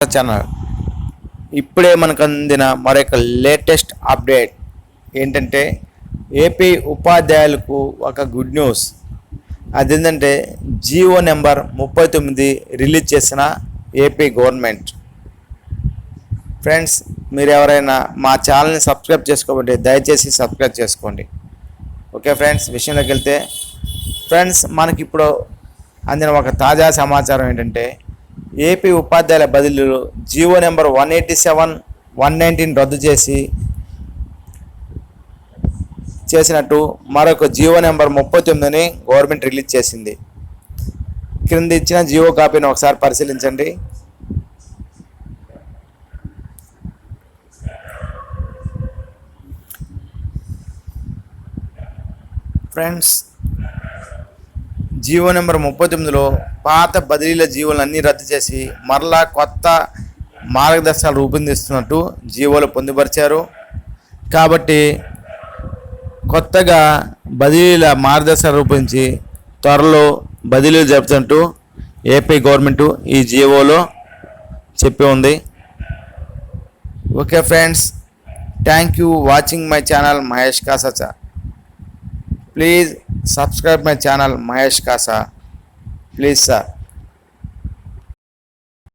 Channel ఇప్పుడే మనకు అందిన మరొక లేటెస్ట్ అప్డేట్ ఏంటంటే ఏపీ ఉపాధ్యాయులకు ఒక గుడ్ న్యూస్ అదేంటంటే జియో నెంబర్ ముప్పై తొమ్మిది రిలీజ్ చేసిన ఏపీ గవర్నమెంట్ ఫ్రెండ్స్ మీరు ఎవరైనా మా ఛానల్ని సబ్స్క్రైబ్ చేసుకోబట్టి దయచేసి సబ్స్క్రైబ్ చేసుకోండి. ఓకే ఫ్రెండ్స్ విషయంలోకి వెళ్తే ఫ్రెండ్స్ మనకి ఇప్పుడు అందిన ఒక తాజా సమాచారం ఏంటంటే ఏపీ ఉపాధ్యాయుల బదిలీలు GO number one eighty seven one nineteen రద్దు చేసి చేసినట్టు మరొక జీవో నెంబర్ ముప్పై తొమ్మిదిని గవర్నమెంట్ రిలీజ్ చేసింది. క్రింద ఇచ్చిన జీవో కాపీని ఒకసారి పరిశీలించండి. ఫ్రెండ్స్ జీవో నెంబర్ ముప్పై తొమ్మిదిలో పాత బదిలీల జీవోలన్నీ రద్దు చేసి మరలా కొత్త మార్గదర్శకాలు రూపొందిస్తున్నట్టు జీవోలు పొందుపరిచారు. కాబట్టి కొత్తగా బదిలీల మార్గదర్శకాలు రూపొందించి త్వరలో బదిలీలు జరుపుతున్నట్టు ఏపీ గవర్నమెంట్ ఈ జీవోలో చెప్పి ఉంది. Okay friends thank you watching my channel Mahesh కాసచ. Please subscribe my channel Mahesh Kasa please sir